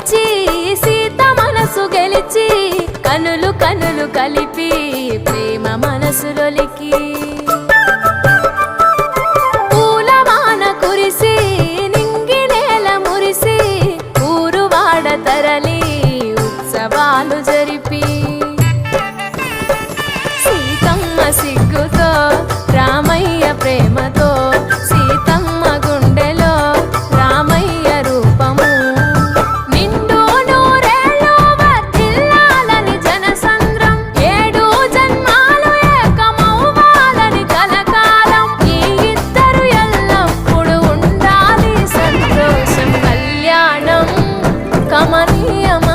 పిలిచి సీత మనసు గెలిచి కనులు కనులు కలిపి ప్రేమ మనసులొలికి money, I'm